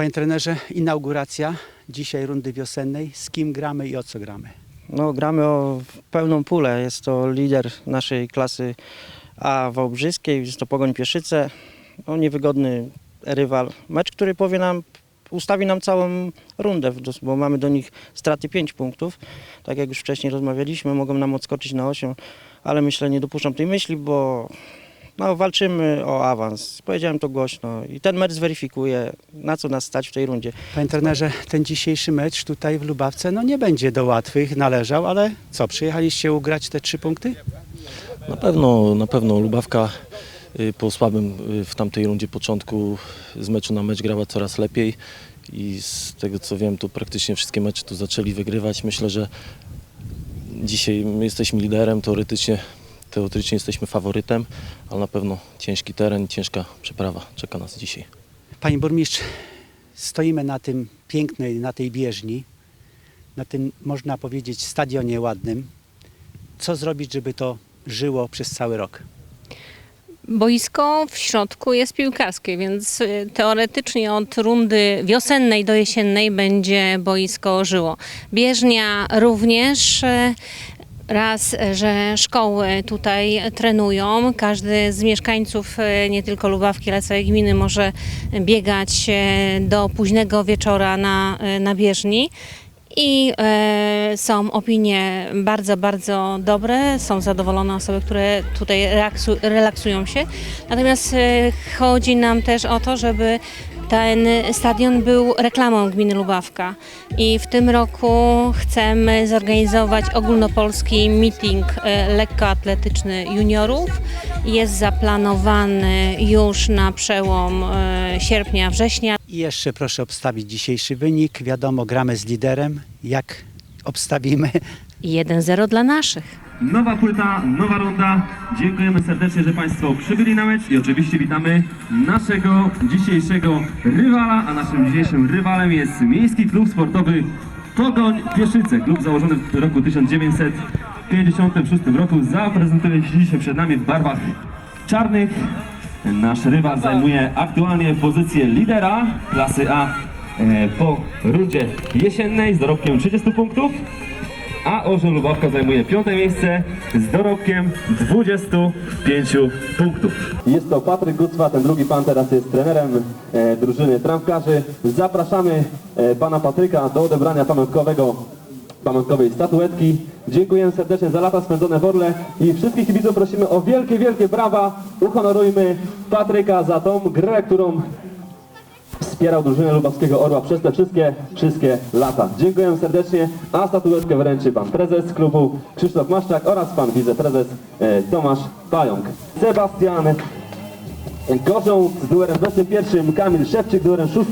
Panie trenerze, inauguracja dzisiaj rundy wiosennej. Z kim gramy i o co gramy? No, gramy o pełną pulę. Jest to lider naszej klasy A Wałbrzyskiej, jest to Pogoń Pieszyce. No, niewygodny rywal. Mecz, który powie nam, ustawi nam całą rundę, bo mamy do nich straty 5 punktów. Tak jak już wcześniej rozmawialiśmy, mogą nam odskoczyć na 8, ale myślę, nie dopuszczam tej myśli, bo no, walczymy o awans. Powiedziałem to głośno i ten mecz zweryfikuje, na co nas stać w tej rundzie. Panie trenerze, ten dzisiejszy mecz tutaj w Lubawce no nie będzie do łatwych, należał, ale co, przyjechaliście ugrać te trzy punkty? Na pewno, na pewno Lubawka y, po słabym y, w tamtej rundzie początku z meczu na mecz grała coraz lepiej i z tego co wiem, to praktycznie wszystkie mecze tu zaczęli wygrywać. Myślę, że dzisiaj my jesteśmy liderem, teoretycznie, teoretycznie jesteśmy faworytem, ale na pewno ciężki teren, ciężka przeprawa czeka nas dzisiaj. Panie burmistrz, stoimy na tym pięknej, na tej bieżni, na tym, można powiedzieć, stadionie ładnym. Co zrobić, żeby to żyło przez cały rok? Boisko w środku jest piłkarskie, więc y, teoretycznie od rundy wiosennej do jesiennej będzie boisko żyło. Bieżnia również. Raz, że szkoły tutaj trenują. Każdy z mieszkańców y, nie tylko Lubawki, ale całej gminy może biegać y, do późnego wieczora na, na bieżni. I e, są opinie bardzo, bardzo dobre, są zadowolone osoby, które tutaj relaksu, relaksują się. Natomiast e, chodzi nam też o to, żeby ten stadion był reklamą gminy Lubawka. I w tym roku chcemy zorganizować ogólnopolski meeting e, lekkoatletyczny juniorów. Jest zaplanowany już na przełom e, sierpnia, września. I jeszcze proszę obstawić dzisiejszy wynik. Wiadomo, gramy z liderem. Jak obstawimy? 1-0 dla naszych. Nowa płyta, nowa runda. Dziękujemy serdecznie, że Państwo przybyli na mecz i oczywiście witamy naszego dzisiejszego rywala, a naszym dzisiejszym rywalem jest Miejski Klub Sportowy Pogoń Pieszyce. Klub założony w roku 1956 roku zaprezentuje się dzisiaj przed nami w barwach czarnych. Nasz rywal zajmuje aktualnie pozycję lidera klasy A e, po rundzie jesiennej z dorobkiem 30 punktów a Orzeł Lubawka zajmuje piąte miejsce z dorobkiem 25 punktów. Jest to Patryk Gucwa, ten drugi pan teraz jest trenerem e, drużyny tramkarzy. Zapraszamy e, pana Patryka do odebrania pamiątkowego pamiątkowej statuetki. Dziękujemy serdecznie za lata spędzone w Orle i wszystkich kibiców prosimy o wielkie, wielkie brawa. Uhonorujmy Patryka za tą grę, którą wspierał drużynę Lubawskiego Orła przez te wszystkie, wszystkie lata. Dziękuję serdecznie, a statuetkę wręczy pan prezes klubu Krzysztof Maszczak oraz pan wiceprezes e, Tomasz Pająk. Sebastian Gorzą z numerem 21, Kamil Szewczyk z numerem 6,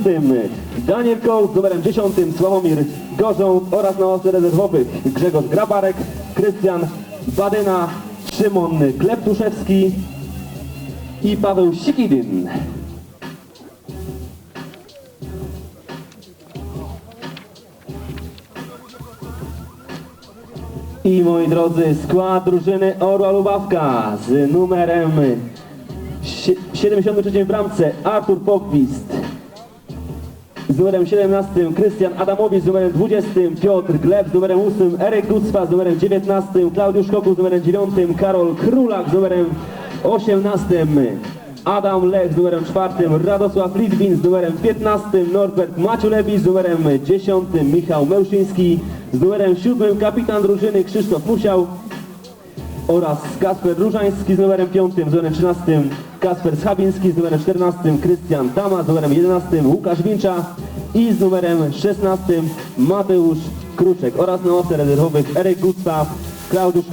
Daniel Koł z numerem 10, Sławomir Gorzą oraz na ławce rezerwowych Grzegorz Grabarek, Krystian Badyna, Szymon Kleptuszewski i Paweł Sikidyn. I moi drodzy, skład drużyny Orła Lubawka z numerem sie- 73 w bramce Artur Pokwist. Z numerem 17 Krystian Adamowicz, z numerem 20 Piotr Gleb, z numerem 8 Eryk Ducwa, z numerem 19 Klaudiusz Koku, z numerem 9 Karol Królak, z numerem 18 Adam Lech, z numerem 4 Radosław Litwin, z numerem 15 Norbert Maciulewicz, z numerem 10 Michał Mełszyński, z numerem 7 kapitan drużyny Krzysztof Musiał, oraz Kasper Różański z numerem 5, z numerem 13 Kasper Schabiński, z numerem 14 Krystian Tama, z numerem 11 Łukasz Wincza i z numerem 16 Mateusz Kruczek oraz na ławce rezerwowych Eryk Gustaw, Klaudiusz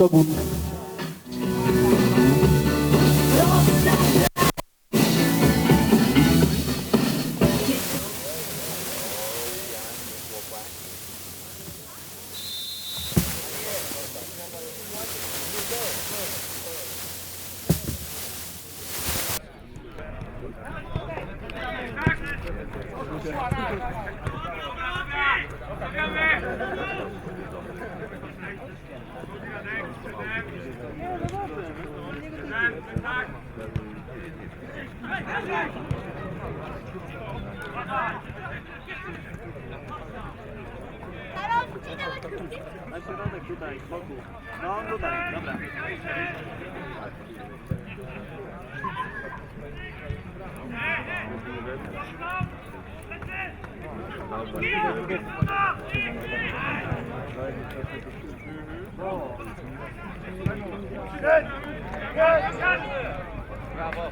Na środek tutaj, z boku. No tutaj, dobra. Bravo.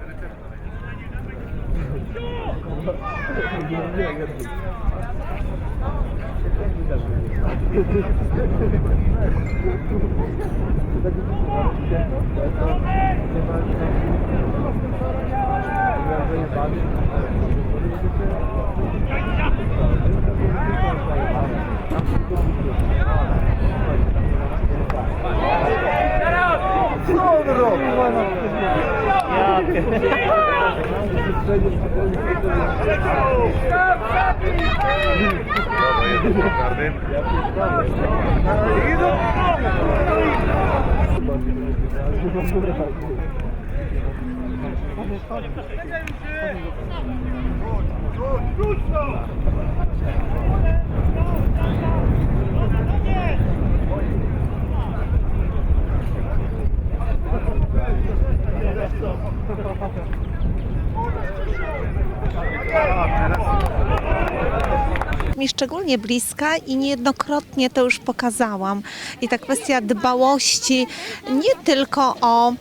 Что он робит? Mi bliska i niejednokrotnie to już pokazałam. I ta kwestia dbałości nie tylko o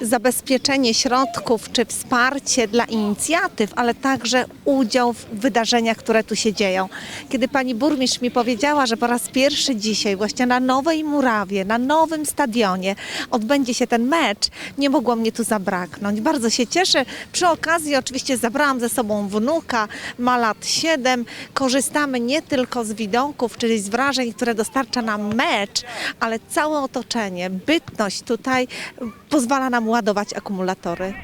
zabezpieczenie środków czy wsparcie dla inicjatyw, ale także udział w wydarzeniach, które tu się dzieją. Kiedy pani burmistrz mi powiedziała, że po raz pierwszy dzisiaj właśnie na Nowej Murawie, na nowym stadionie odbędzie się ten mecz, nie mogło mnie tu zabraknąć. Bardzo się cieszę. Przy okazji oczywiście zabrałam ze sobą wnuka, ma lat 7. Korzystamy nie tylko z widoków, czyli z wrażeń, które dostarcza nam mecz, ale całe otoczenie, bytność tutaj pozwala nam ładować akumulatory.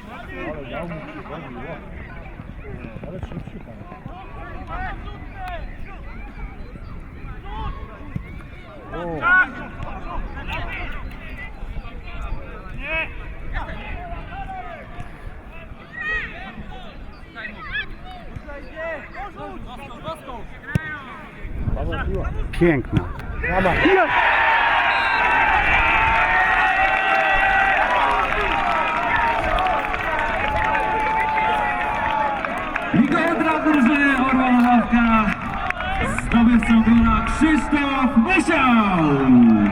Piękna. I Krzysztof Myszał!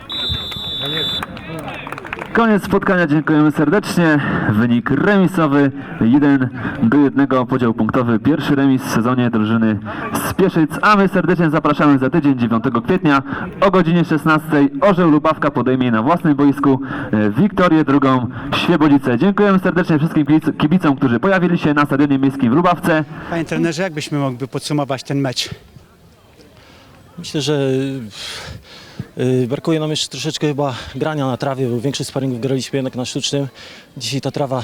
Koniec spotkania, dziękujemy serdecznie. Wynik remisowy 1 do 1 podział punktowy. Pierwszy remis w sezonie drużyny z Pieszyc, a my serdecznie zapraszamy za tydzień 9 kwietnia o godzinie 16 Orzeł Lubawka podejmie na własnym boisku e, Wiktorię drugą Świebodzice. Dziękujemy serdecznie wszystkim kibic- kibicom, którzy pojawili się na Stadionie Miejskim w Lubawce. Panie trenerze, jakbyśmy mogli podsumować ten mecz? Myślę, że brakuje nam jeszcze troszeczkę chyba grania na trawie, bo większość sparingów graliśmy jednak na sztucznym. Dzisiaj ta trawa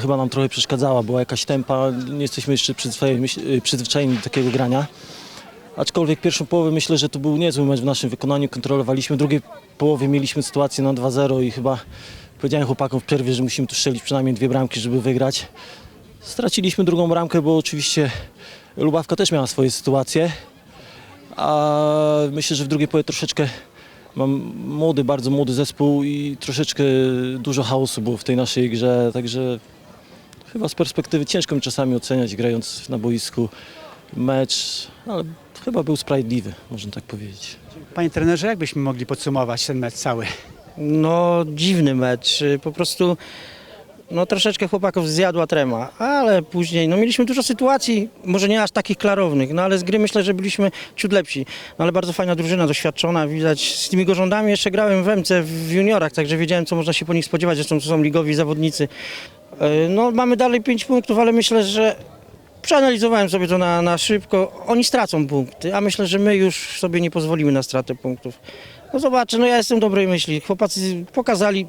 chyba nam trochę przeszkadzała, była jakaś tempa, nie jesteśmy jeszcze przyzwyczajeni, y, do takiego grania. Aczkolwiek pierwszą połowę myślę, że to był niezły mecz w naszym wykonaniu, kontrolowaliśmy. W drugiej połowie mieliśmy sytuację na 2-0 i chyba powiedziałem chłopakom w przerwie, że musimy tu strzelić przynajmniej dwie bramki, żeby wygrać. Straciliśmy drugą bramkę, bo oczywiście Lubawka też miała swoje sytuacje, a myślę, że w drugiej połowie troszeczkę mam młody, bardzo młody zespół i troszeczkę dużo chaosu było w tej naszej grze, także chyba z perspektywy ciężko mi czasami oceniać grając na boisku mecz, ale chyba był sprawiedliwy, można tak powiedzieć. Panie trenerze, jak byśmy mogli podsumować ten mecz cały? No dziwny mecz, po prostu no troszeczkę chłopaków zjadła trema, ale później no mieliśmy dużo sytuacji, może nie aż takich klarownych, no ale z gry myślę, że byliśmy ciut lepsi. No ale bardzo fajna drużyna, doświadczona, widać z tymi gorządami jeszcze grałem w MC w juniorach, także wiedziałem co można się po nich spodziewać, zresztą to są ligowi zawodnicy. Y, No mamy dalej 5 punktów, ale myślę, że Przeanalizowałem sobie to na, na szybko. Oni stracą punkty, a myślę, że my już sobie nie pozwolimy na stratę punktów. No zobaczę, no ja jestem dobrej myśli. Chłopacy pokazali,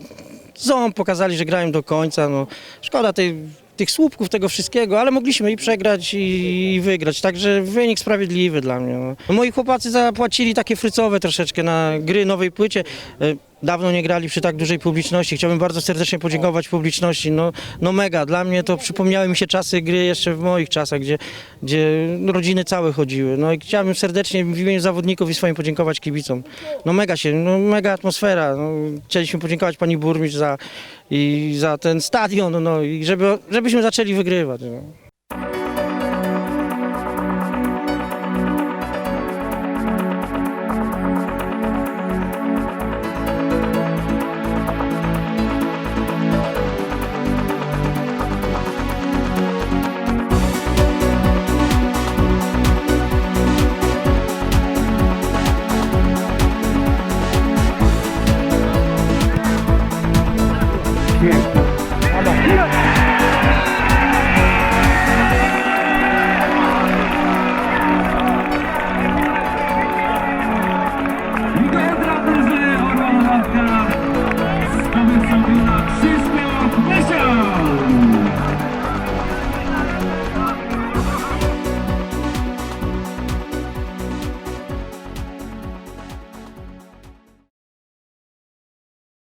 ząb pokazali, że grają do końca. No, szkoda tej, tych słupków, tego wszystkiego, ale mogliśmy i przegrać i, i wygrać. Także wynik sprawiedliwy dla mnie. No. Moi chłopacy zapłacili takie frycowe troszeczkę na gry nowej płycie. Dawno nie grali przy tak dużej publiczności. Chciałbym bardzo serdecznie podziękować publiczności. No, no mega, dla mnie to przypomniały mi się czasy gry jeszcze w moich czasach, gdzie, gdzie rodziny całe chodziły. No i chciałbym serdecznie w imieniu zawodników i swoim podziękować kibicom. No mega się, no mega atmosfera. No, chcieliśmy podziękować pani burmistrz za, i za ten stadion, no i żeby, żebyśmy zaczęli wygrywać. No.